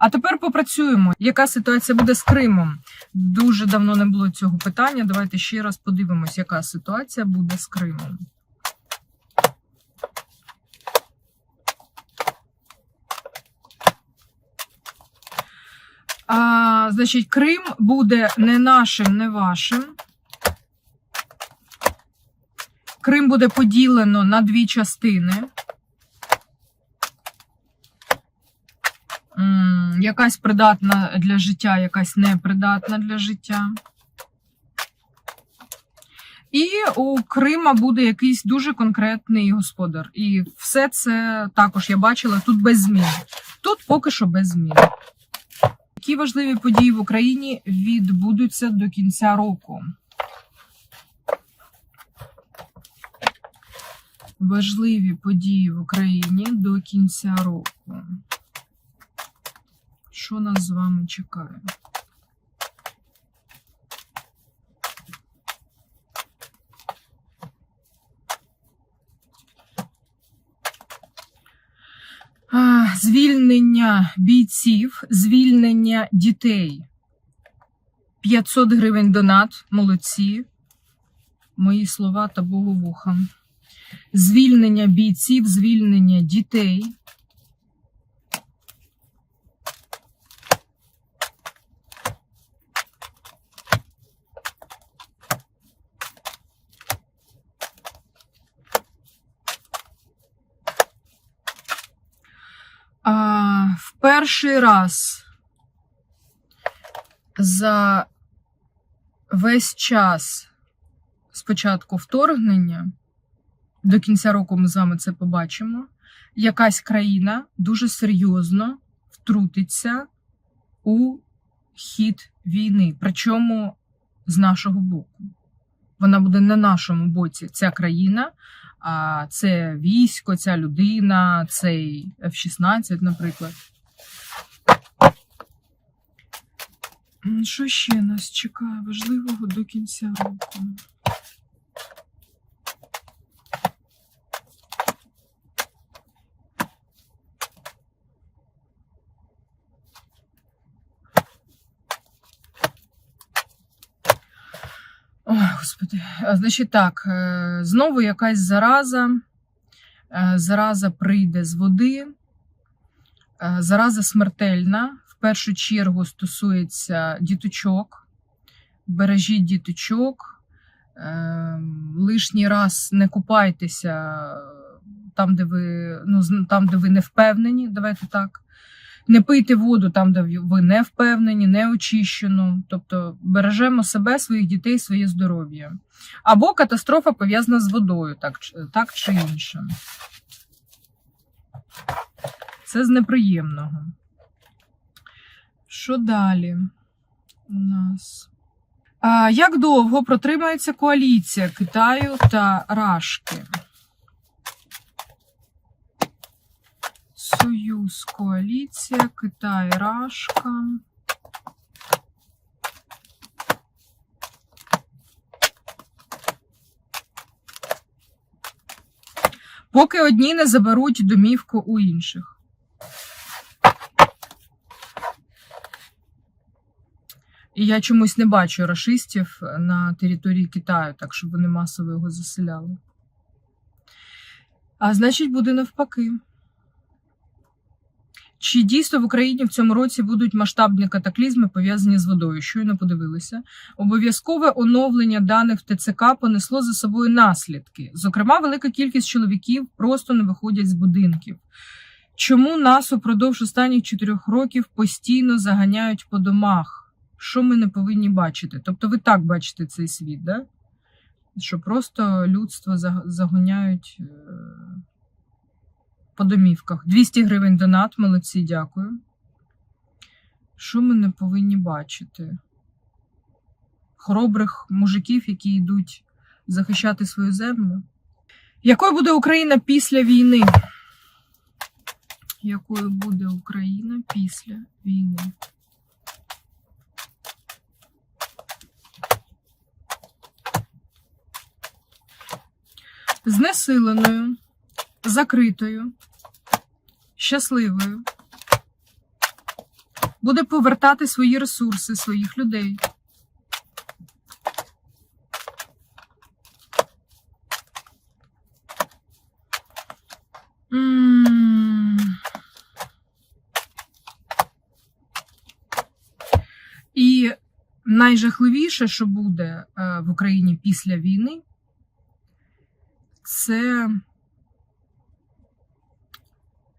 А тепер попрацюємо. Яка ситуація буде з Кримом? Дуже давно не було цього питання. Давайте ще раз подивимось, яка ситуація буде з Кримом. А, значить, Крим буде не нашим, не вашим. Крим буде поділено на дві частини. Якась придатна для життя, якась непридатна для життя. І у Крима буде якийсь дуже конкретний господар. І все це також я бачила тут без змін. Тут поки що без змін. Які важливі події в Україні відбудуться до кінця року? Важливі події в Україні до кінця року. Що нас з вами чекає? Звільнення бійців, звільнення дітей. 500 гривень донат. Молодці. Мої слова та боговуха. Звільнення бійців, звільнення дітей. А, в перший раз за весь час спочатку вторгнення, до кінця року ми з вами це побачимо, якась країна дуже серйозно втрутиться у хід війни, причому з нашого боку. Вона буде на нашому боці, ця країна, а це військо, ця людина, цей F-16, наприклад. Що ще нас чекає важливого до кінця року? Господи. Значить так, е, знову якась зараза. Е, Зараза прийде з води. Е, Зараза смертельна. Першу чергу стосується діточок. Бережіть діточок. Е, Лишній раз не купайтеся там, де ви, ну, там, де ви не впевнені. Давайте так. Не пийте воду там, де ви не впевнені, не очищену. Тобто бережемо себе, своїх дітей, своє здоров'я. Або катастрофа пов'язана з водою, так, так чи інше. Це з неприємного. Що далі у нас? А, як довго протримається коаліція Китаю та Рашки? Союз, коаліція, Китай, Рашка. Поки одні не заберуть домівку у інших. І я чомусь не бачу рашистів на території Китаю, так щоб вони масово його заселяли. А значить, буде навпаки. Чи дійсно в Україні в цьому році будуть масштабні катаклізми пов'язані з водою? Щойно подивилися. Обов'язкове оновлення даних в ТЦК понесло за собою наслідки. Зокрема, велика кількість чоловіків просто не виходять з будинків. Чому нас упродовж останніх чотирьох років постійно заганяють по домах? Що ми не повинні бачити? Тобто, ви так бачите цей світ, да? що просто людство загоняють е, по домівках. 200 гривень донат, молодці, дякую. Що ми не повинні бачити? Хоробрих мужиків, які йдуть захищати свою землю. Якою буде Україна після війни? Якою буде Україна після війни? Знесиленою, закритою, щасливою, буде повертати свої ресурси, своїх людей. І найжахливіше, що буде е, в Україні після війни, це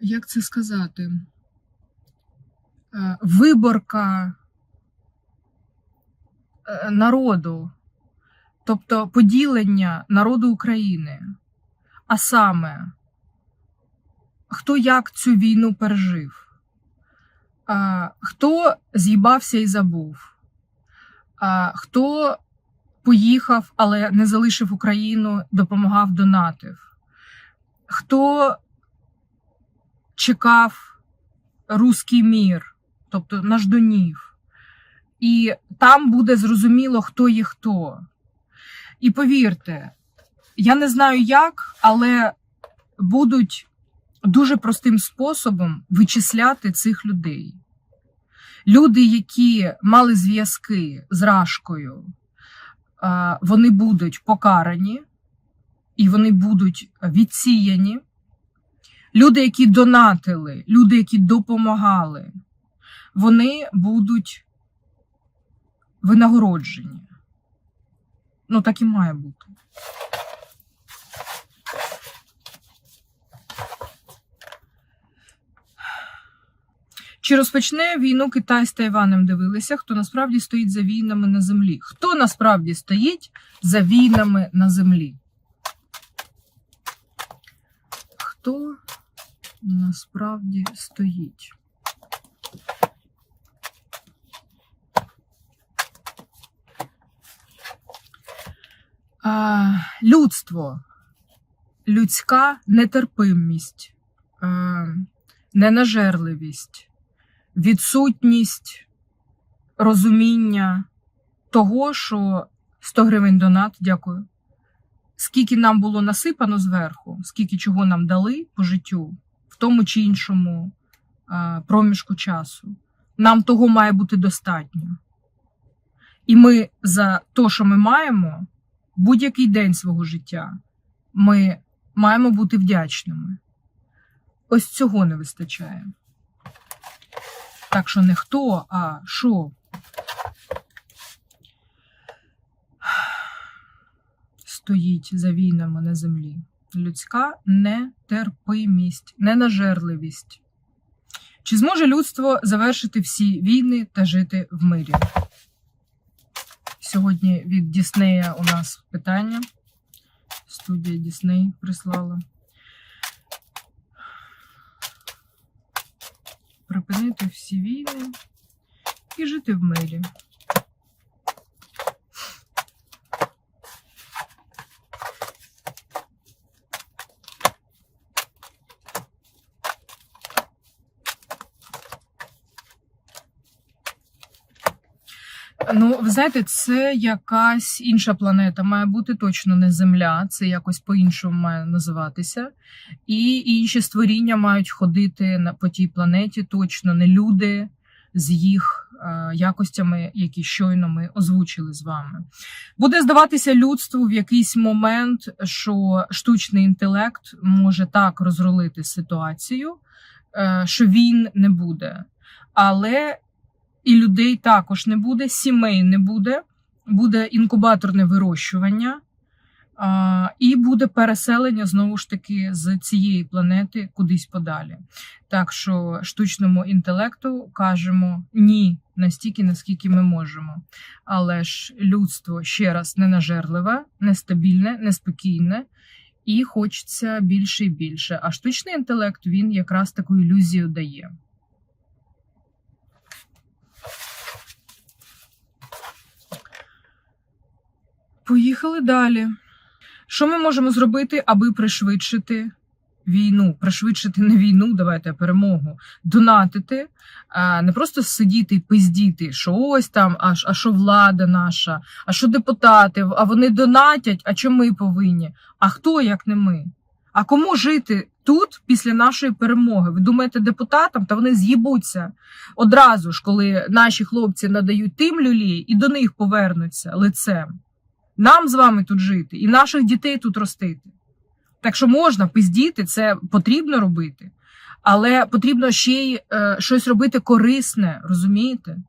як це сказати? Е, Виборка е, народу, тобто поділення народу України, а саме, хто як цю війну пережив, хто з'їбався і забув, хто поїхав, але не залишив Україну, допомагав, донатив, хто чекав руський мір, тобто на ждунів. І там буде зрозуміло, хто є хто. І повірте, я не знаю як, але будуть дуже простим способом вичисляти цих людей. Люди, які мали зв'язки з Рашкою, вони будуть покарані і вони будуть відсіяні. Люди, які донатили, люди, які допомагали, вони будуть винагороджені. Ну, так і має бути. Чи розпочне війну Китай з Тайванем? Дивилися, хто насправді стоїть за війнами на землі? Хто насправді стоїть за війнами на землі? Хто насправді стоїть? А, людство, людська нетерпимість, а, ненажерливість, відсутність розуміння того, що 100 гривень донат, дякую. Скільки нам було насипано зверху, скільки чого нам дали по життю, в тому чи іншому а, проміжку часу, нам того має бути достатньо. І ми за те, що ми маємо, будь-який день свого життя, ми маємо бути вдячними. Ось цього не вистачає. Так що не хто, а що. Стоїть за війнами на землі. Людська нетерпимість, ненажерливість. Чи зможе людство завершити всі війни та жити в мирі? Сьогодні від Діснея у нас питання. Студія Дісней прислала. Припинити всі війни і жити в мирі. Ну, ви знаєте, це якась інша планета. Має бути точно не Земля, це якось по-іншому має називатися. І інші створіння мають ходити на по тій планеті, точно не люди з їх е, якостями, які щойно ми озвучили з вами. Буде здаватися людству в якийсь момент, що штучний інтелект може так розрулити ситуацію, е, що війн не буде. Але і людей також не буде, сімей не буде, буде інкубаторне вирощування, а, і буде переселення знову ж таки з цієї планети кудись подалі. Так що штучному інтелекту кажемо ні настільки, наскільки ми можемо. Але ж людство ще раз ненажерливе, нестабільне, неспокійне. І хочеться більше і більше. А штучний інтелект він якраз таку ілюзію дає. Поїхали далі. Що ми можемо зробити, аби пришвидшити війну? Пришвидшити не війну, давайте а перемогу, донатити, а не просто сидіти і пиздіти, що ось там, а, а що влада наша, а що депутати, а вони донатять, а чому ми повинні? А хто як не ми? А кому жити тут після нашої перемоги. Ви думаєте, депутатам та вони з'їбуться одразу ж, коли наші хлопці надають тим люлі і до них повернуться лицем. Нам з вами тут жити і наших дітей тут ростити. Так що можна пиздіти, це потрібно робити, але потрібно ще й е, щось робити корисне, розумієте?